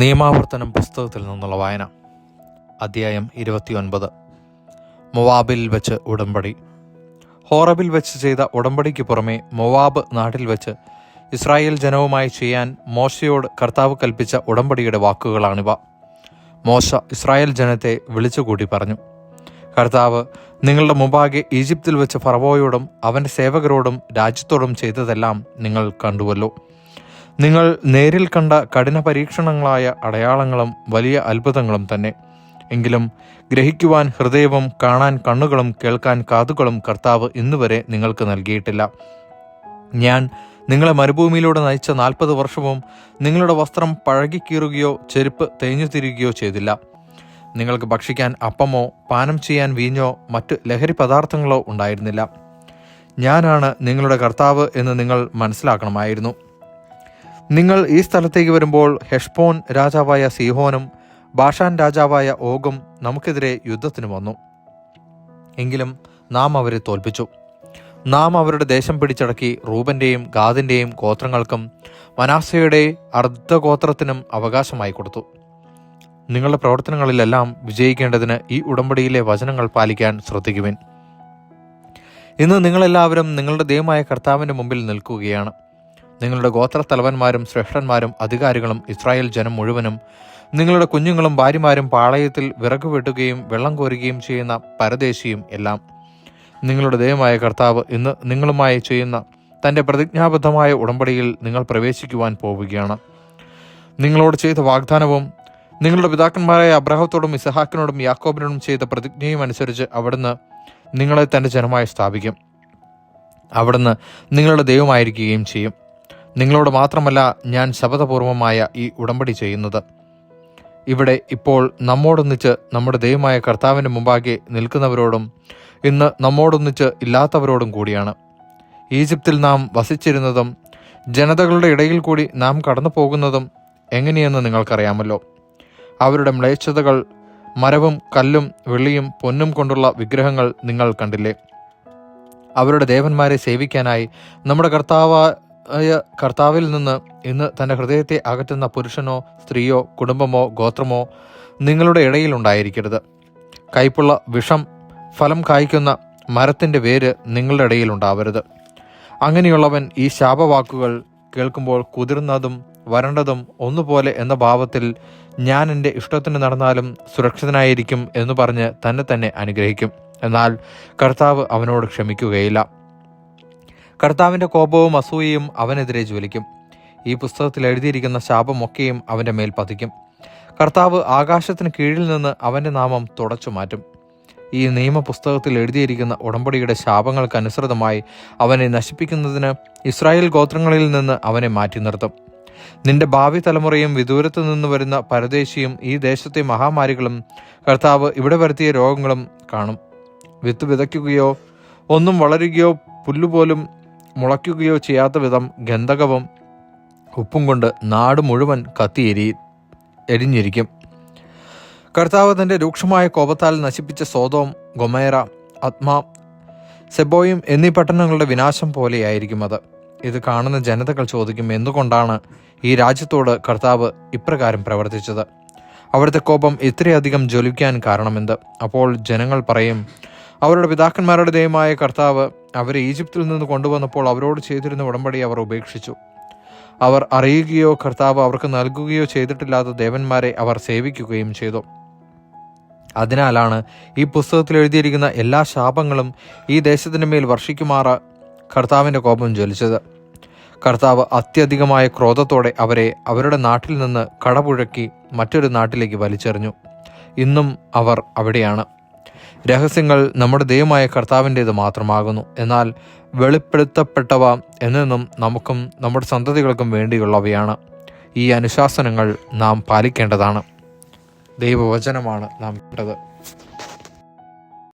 നിയമാവർത്തനം പുസ്തകത്തിൽ നിന്നുള്ള വായന. അധ്യായം ഇരുപത്തിയൊൻപത്. മൊവാബിൽ വെച്ച് ഉടമ്പടി. ഹോറബിൽ വെച്ച് ചെയ്ത ഉടമ്പടിക്ക് പുറമെ മൊവാബ് നാട്ടിൽ വെച്ച് ഇസ്രായേൽ ജനവുമായി ചെയ്യാൻ മോശയോട് കർത്താവ് കൽപ്പിച്ച ഉടമ്പടിയുടെ വാക്കുകളാണിവ. മോശ ഇസ്രായേൽ ജനത്തെ വിളിച്ചുകൂട്ടി പറഞ്ഞു കർത്താവ് നിങ്ങളുടെ മുമ്പാകെ ഈജിപ്തിൽ വെച്ച് ഫറവോയോടും അവന്റെ സേവകരോടും രാജ്യത്തോടും ചെയ്തതെല്ലാം നിങ്ങൾ കണ്ടുവല്ലോ. നിങ്ങൾ നേരിൽ കണ്ട കഠിന പരീക്ഷണങ്ങളായ അടയാളങ്ങളും വലിയ അത്ഭുതങ്ങളും തന്നെ. എങ്കിലും ഗ്രഹിക്കുവാൻ ഹൃദയവും കാണാൻ കണ്ണുകളും കേൾക്കാൻ കാതുകളും കർത്താവ് ഇന്നുവരെ നിങ്ങൾക്ക് നൽകിയിട്ടില്ല. ഞാൻ നിങ്ങളെ മരുഭൂമിയിലൂടെ നയിച്ച നാൽപ്പത് വർഷവും നിങ്ങളുടെ വസ്ത്രം പഴകിക്കീറുകയോ ചെരുപ്പ് തേഞ്ഞു തിരികുകയോ ചെയ്തില്ല. നിങ്ങൾക്ക് ഭക്ഷിക്കാൻ അപ്പമോ പാനം ചെയ്യാൻ വീഞ്ഞോ മറ്റ് ലഹരി പദാർത്ഥങ്ങളോ ഉണ്ടായിരുന്നില്ല. ഞാനാണ് നിങ്ങളുടെ കർത്താവ് എന്ന് നിങ്ങൾ മനസ്സിലാക്കണമായിരുന്നു. നിങ്ങൾ ഈ സ്ഥലത്തേക്ക് വരുമ്പോൾ ഹെഷ്പോൻ രാജാവായ സീഹോനും ബാഷാൻ രാജാവായ ഓഗും നമുക്കെതിരെ യുദ്ധത്തിന് വന്നു. എങ്കിലും നാം അവരെ തോൽപ്പിച്ചു. നാം അവരുടെ ദേശം പിടിച്ചടക്കി റൂബന്റെയും ഗാദിന്റെയും ഗോത്രങ്ങൾക്കും മനാസയുടെ അർദ്ധഗോത്രത്തിനും അവകാശമായി കൊടുത്തു. നിങ്ങളുടെ പ്രവർത്തനങ്ങളിലെല്ലാം വിജയിക്കേണ്ടതിന് ഈ ഉടമ്പടിയിലെ വചനങ്ങൾ പാലിക്കാൻ ശ്രദ്ധിക്കുവിൻ. ഇന്ന് നിങ്ങളെല്ലാവരും നിങ്ങളുടെ ദൈവമായ കർത്താവിന്റെ മുമ്പിൽ നിൽക്കുകയാണ്. നിങ്ങളുടെ ഗോത്രത്തലവന്മാരും ശ്രേഷ്ഠന്മാരും അധികാരികളും ഇസ്രായേൽ ജനം മുഴുവനും നിങ്ങളുടെ കുഞ്ഞുങ്ങളും ഭാര്യമാരും പാളയത്തിൽ വിറക് വെട്ടുകയും വെള്ളം കോരുകയും ചെയ്യുന്ന പരദേശിയും എല്ലാം. നിങ്ങളുടെ ദൈവമായ കർത്താവ് ഇന്ന് നിങ്ങളുമായി ചെയ്യുന്ന തന്റെ പ്രതിജ്ഞാബദ്ധമായ ഉടമ്പടിയിൽ നിങ്ങൾ പ്രവേശിക്കുവാൻ പോവുകയാണ്. നിങ്ങളോട് ചെയ്ത വാഗ്ദാനവും നിങ്ങളുടെ പിതാക്കന്മാരായ അബ്രഹത്തോടും ഇസഹാക്കിനോടും യാക്കോബിനോടും ചെയ്ത പ്രതിജ്ഞയും അനുസരിച്ച് അവിടുന്ന് നിങ്ങളെ തന്റെ ജനമായി സ്ഥാപിക്കും. അവിടുന്ന് നിങ്ങളുടെ ദൈവമായിരിക്കുകയും ചെയ്യും. നിങ്ങളോട് മാത്രമല്ല ഞാൻ ശപഥപൂർവമായ ഈ ഉടമ്പടി ചെയ്യുന്നത്. ഇവിടെ ഇപ്പോൾ നമ്മോടൊന്നിച്ച് നമ്മുടെ ദൈവമായ കർത്താവിന്റെ മുമ്പാകെ നിൽക്കുന്നവരോടും ഇന്ന് നമ്മോടൊന്നിച്ച് ഇല്ലാത്തവരോടും കൂടിയാണ്. ഈജിപ്തിൽ നാം വസിച്ചിരുന്നതും ജനതകളുടെ ഇടയിൽ കൂടി നാം കടന്നു പോകുന്നതും എങ്ങനെയെന്ന് നിങ്ങൾക്കറിയാമല്ലോ. അവരുടെ മ്ലേച്ഛതകൾ മരവും കല്ലും വെള്ളിയും പൊന്നും കൊണ്ടുള്ള വിഗ്രഹങ്ങൾ നിങ്ങൾ കണ്ടില്ലേ? അവരുടെ ദേവന്മാരെ സേവിക്കാനായി നമ്മുടെ കർത്താവായ കർത്താവിൽ നിന്ന് ഇന്ന് തന്റെ ഹൃദയത്തെ അകറ്റുന്ന പുരുഷനോ സ്ത്രീയോ കുടുംബമോ ഗോത്രമോ നിങ്ങളുടെ ഇടയിൽ ഉണ്ടായിരിക്കരുത്. കൈപ്പുള്ള വിഷം ഫലം കായ്ക്കുന്ന മരത്തിന്റെ വേര് നിങ്ങളുടെ ഇടയിൽ ഉണ്ടാവരുത്. അങ്ങനെയുള്ളവൻ ഈ ശാപവാക്കുകൾ കേൾക്കുമ്പോൾ കുതിർന്നതും വരണ്ടതും ഒന്നുപോലെ എന്ന ഭാവത്തിൽ ഞാൻ എന്റെ ഇഷ്ടത്തിന് നടന്നാലും സുരക്ഷിതനായിരിക്കും എന്ന് പറഞ്ഞ് തന്നെ തന്നെ അനുഗ്രഹിക്കും. എന്നാൽ കർത്താവ് അവനോട് ക്ഷമിക്കുകയില്ല. കർത്താവിന്റെ കോപവും അസൂയയും അവനെതിരെ ജ്വലിക്കും. ഈ പുസ്തകത്തിൽ എഴുതിയിരിക്കുന്ന ശാപമൊക്കെയും അവന്റെ മേൽ പതിക്കും. കർത്താവ് ആകാശത്തിന് കീഴിൽ നിന്ന് അവന്റെ നാമം തുടച്ചു മാറ്റും. ഈ നിയമപുസ്തകത്തിൽ എഴുതിയിരിക്കുന്ന ഉടമ്പടിയുടെ ശാപങ്ങൾക്കനുസൃതമായി അവനെ നശിപ്പിക്കുന്നതിന് ഇസ്രായേൽ ഗോത്രങ്ങളിൽ നിന്ന് അവനെ മാറ്റി നിർത്തും. നിന്റെ ഭാവി തലമുറയും വിദൂരത്തു നിന്ന് വരുന്ന പരദേശിയും ഈ ദേശത്തെ മഹാമാരികളും കർത്താവ് ഇവിടെ വരുത്തിയ രോഗങ്ങളും കാണും. വിത്ത് വിതയ്ക്കുകയോ ഒന്നും വളരുകയോ പുല്ലുപോലും മുളയ്ക്കുകയോ ചെയ്യാത്ത വിധം ഗന്ധകവും ഉപ്പും കൊണ്ട് നാട് മുഴുവൻ കത്തിയെരി എരിഞ്ഞിരിക്കും. കർത്താവ് തന്റെ രൂക്ഷമായ കോപത്താൽ നശിപ്പിച്ച സോതോം ഗൊമേറ ആത്മാ സെബോയും എന്നീ പട്ടണങ്ങളുടെ വിനാശം പോലെയായിരിക്കും അത്. ഇത് കാണുന്ന ജനതകൾ ചോദിക്കും എന്തുകൊണ്ടാണ് ഈ രാജ്യത്തോട് കർത്താവ് ഇപ്രകാരം പ്രവർത്തിച്ചത്? അവിടുത്തെ കോപം ഇത്രയധികം ജ്വലിക്കാൻ കാരണമെന്ത്? അപ്പോൾ ജനങ്ങൾ പറയും അവരുടെ പിതാക്കന്മാരുടെ ദൈവമായ കർത്താവ് അവരെ ഈജിപ്തിൽ നിന്ന് കൊണ്ടുവന്നപ്പോൾ അവരോട് ചെയ്തിരുന്ന ഉടമ്പടി അവർ ഉപേക്ഷിച്ചു. അവർ അറിയുകയോ കർത്താവ് അവർക്ക് നൽകുകയോ ചെയ്തിട്ടില്ലാത്ത ദേവന്മാരെ അവർ സേവിക്കുകയും ചെയ്തു. അതിനാലാണ് ഈ പുസ്തകത്തിൽ എഴുതിയിരിക്കുന്ന എല്ലാ ശാപങ്ങളും ഈ ദേശത്തിന്റെ മേൽ വർഷിക്കുമാറ കർത്താവിന്റെ കോപം ജ്വലിച്ചത്. കർത്താവ് അത്യധികമായ ക്രോധത്തോടെ അവരെ അവരുടെ നാട്ടിൽ നിന്ന് കടപുഴക്കി മറ്റൊരു നാട്ടിലേക്ക് വലിച്ചെറിഞ്ഞു. ഇന്നും അവർ അവിടെയാണ്. രഹസ്യങ്ങൾ നമ്മുടെ ദൈവമായ കർത്താവിന്റേത് മാത്രമാകുന്നു. എന്നാൽ വെളിപ്പെടുത്തപ്പെട്ടവ എന്നും നമുക്കും നമ്മുടെ സന്തതികൾക്കും വേണ്ടിയുള്ളവയാണ്. ഈ അനുശാസനങ്ങൾ നാം പാലിക്കേണ്ടതാണ്. ദൈവവചനമാണ് നാം കേട്ടത്.